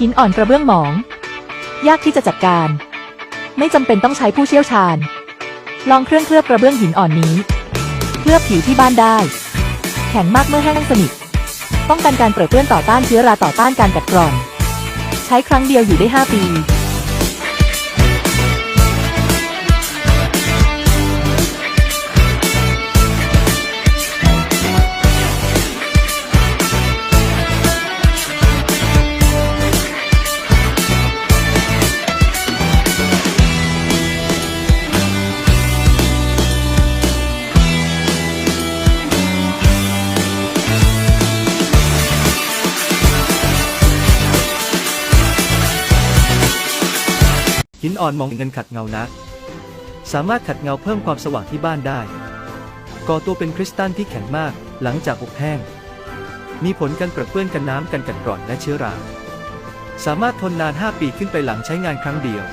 หินอ่อนกระเบื้องหมอง ยากที่จะจัดการ ไม่จำเป็นต้องใช้ผู้เชี่ยวชาญ ลองเครื่องเคลือบกระเบื้องหินอ่อนนี้ เคลือบผิวที่บ้านได้ แข็งมากเมื่อแห้งสนิท ป้องกันการเปรอะเปื้อนต่อต้านเชื้อราต่อต้านการกัดกร่อน ใช้ครั้งเดียวอยู่ได้ 5 ปี หินอ่อนมองเงินขัดเงานะสามารถขัดเงาเพิ่มความสว่างที่บ้านได้ ก่อตัวเป็นคริสตัลที่แข็งมาก หลังจากอบแห้ง มีผลกันกระเปื้อนกันน้ำกันกัดกร่อนและเชื้อรา สามารถทนนาน 5 ปีขึ้นไปหลังใช้งานครั้งเดียว